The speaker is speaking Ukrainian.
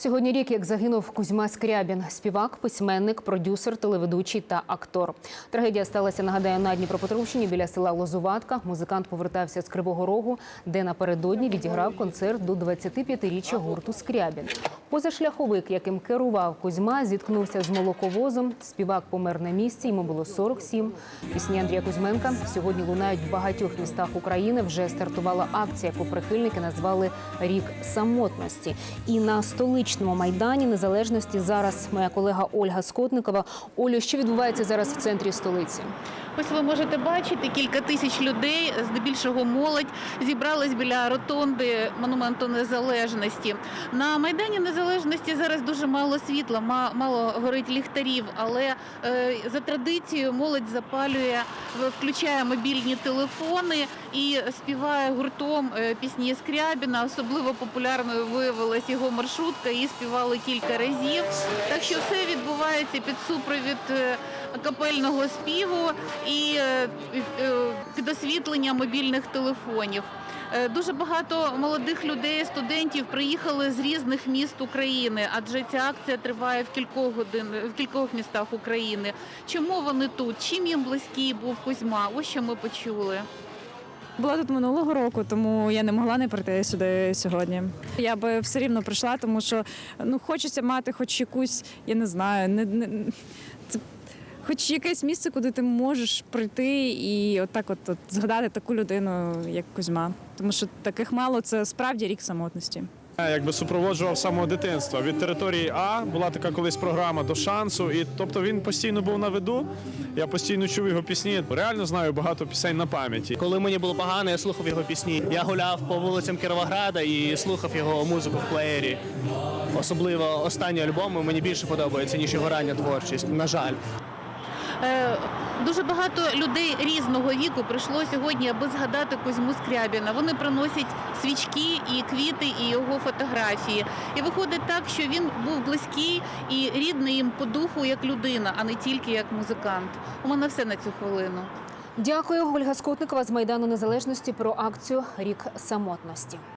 Сьогодні рік, як загинув Кузьма Скрябін, співак, письменник, продюсер, телеведучий та актор. Трагедія сталася, нагадаю, на Дніпропетровщині біля села Лозуватка. Музикант повертався з Кривого Рогу, де напередодні відіграв концерт до 25-річчя гурту Скрябін. Позашляховик, яким керував Кузьма, зіткнувся з молоковозом. Співак помер на місці, йому було 47. Пісні Андрія Кузьменка сьогодні лунають в багатьох містах України. Вже стартувала акція, яку прихильники назвали Рік самотності. І на столичному майдані незалежності зараз моя колега Ольга Скотникова. Олю, що відбувається зараз в центрі столиці? Ось ви можете бачити кілька тисяч людей, здебільшого молодь, зібрались біля ротонди монументу незалежності. На майдані незалежності зараз дуже мало світла, мало горить ліхтарів, але е, за традицією молодь запалює, включає мобільні телефони і співає гуртом е, пісні Скрябіна. Особливо популярною виявилась його маршрутка. Її співали кілька разів. Так що все відбувається під супровід. е, капельного співу і е, е, під освітлення мобільних телефонів. Дуже багато молодих людей, студентів приїхали з різних міст України, адже ця акція триває в кількох годин в кількох містах України. Чому вони тут? Чим їм близький був Кузьма? Ось що ми почули. Була тут минулого року, тому я не могла не прийти сюди сьогодні. Я би все рівно прийшла, тому що ну хочеться мати хоч якусь, я не знаю, не, не це хоч якесь місце, куди ти можеш прийти і отак, от, от згадати таку людину, як Кузьма. Тому що таких мало це справді рік самотності. Якби супроводжував самого дитинства. Від території А була така колись програма до шансу. І тобто він постійно був на виду. Я постійно чув його пісні. Реально знаю багато пісень на пам'яті. Коли мені було погано, я слухав його пісні. Я гуляв по вулицям Кіровограда і слухав його музику в плеєрі. Особливо останні альбоми мені більше подобаються, ніж його рання творчість. На жаль. Е, Дуже багато людей різного віку прийшло сьогодні, аби згадати Кузьму Скрябіна. Вони приносять свічки і квіти, і його фотографії. І виходить так, що він був близький і рідний їм по духу як людина, а не тільки як музикант. У мене все на цю хвилину. Дякую, Ольга Скотникова з майдану незалежності про акцію Рік самотності.